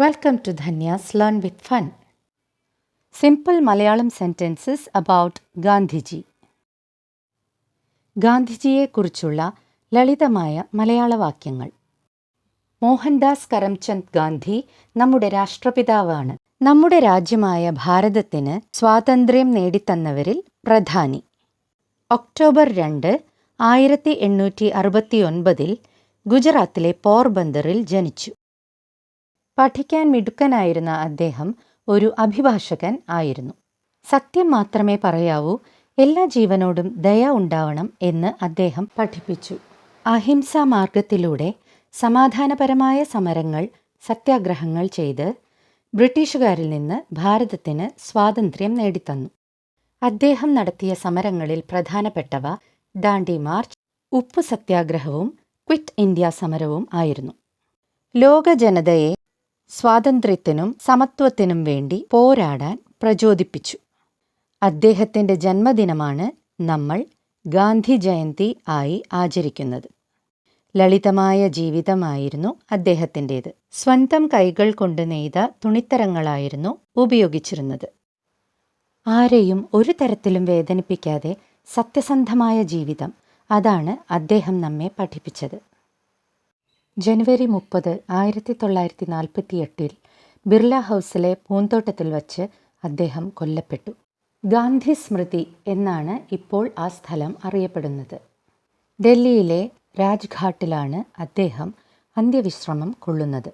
Welcome to Dhanya's learn with fun simple Malayalam sentences about Gandhiji ഗാന്ധിജിയെക്കുറിച്ചുള്ള ലളിതമായ മലയാള വാക്യങ്ങൾ മോഹൻദാസ് കരംചന്ദ് ഗാന്ധി നമ്മുടെ രാഷ്ട്രപിതാവാണ് നമ്മുടെ രാജ്യമായ ഭാരതത്തിന് സ്വാതന്ത്ര്യം നേടിത്തന്നവരിൽ പ്രധാനി ഒക്ടോബർ രണ്ട് ആയിരത്തി എണ്ണൂറ്റി അറുപത്തിയൊൻപതിൽ ഗുജറാത്തിലെ പോർബന്ദറിൽ ജനിച്ചു. പഠിക്കാൻ മിടുക്കനായിരുന്ന അദ്ദേഹം ഒരു അഭിഭാഷകൻ ആയിരുന്നു. സത്യം മാത്രമേ പറയാവൂ എല്ലാ ജീവനോടും ദയ ഉണ്ടാവണം എന്ന് അദ്ദേഹം പഠിപ്പിച്ചു. അഹിംസാ മാർഗത്തിലൂടെ സമാധാനപരമായ സമരങ്ങൾ സത്യാഗ്രഹങ്ങൾ ചെയ്ത് ബ്രിട്ടീഷുകാരിൽ നിന്ന് ഭാരതത്തിന് സ്വാതന്ത്ര്യം നേടിത്തന്നു. അദ്ദേഹം നടത്തിയ സമരങ്ങളിൽ പ്രധാനപ്പെട്ടവ ദാണ്ഡി മാർച്ച് ഉപ്പു സത്യാഗ്രഹവും ക്വിറ്റ് ഇന്ത്യ സമരവും ആയിരുന്നു. ലോക ജനതയെ സ്വാതന്ത്ര്യത്തിനും സമത്വത്തിനും വേണ്ടി പോരാടാൻ പ്രചോദിപ്പിച്ചു. അദ്ദേഹത്തിന്റെ ജന്മദിനമാണ് നമ്മൾ ഗാന്ധി ജയന്തി ആയി ആചരിക്കുന്നത്. ലളിതമായ ജീവിതമായിരുന്നു അദ്ദേഹത്തിന്റേത് സ്വന്തം കൈകൾ കൊണ്ട് നെയ്ത തുണിത്തരങ്ങളായിരുന്നു ഉപയോഗിച്ചിരുന്നത്. ആരെയും ഒരു തരത്തിലും വേദനിപ്പിക്കാതെ സത്യസന്ധമായ ജീവിതം അതാണ് അദ്ദേഹം നമ്മെ പഠിപ്പിച്ചത്. ജനുവരി മുപ്പത് ആയിരത്തി തൊള്ളായിരത്തി നാൽപ്പത്തി എട്ടിൽ ബിർള ഹൗസിലെ പൂന്തോട്ടത്തിൽ വച്ച് അദ്ദേഹം കൊല്ലപ്പെട്ടു. ഗാന്ധി സ്മൃതി എന്നാണ് ഇപ്പോൾ ആ സ്ഥലം അറിയപ്പെടുന്നത്. ഡൽഹിയിലെ രാജ്ഘാട്ടിലാണ് അദ്ദേഹം അന്ത്യവിശ്രമം കൊള്ളുന്നത്.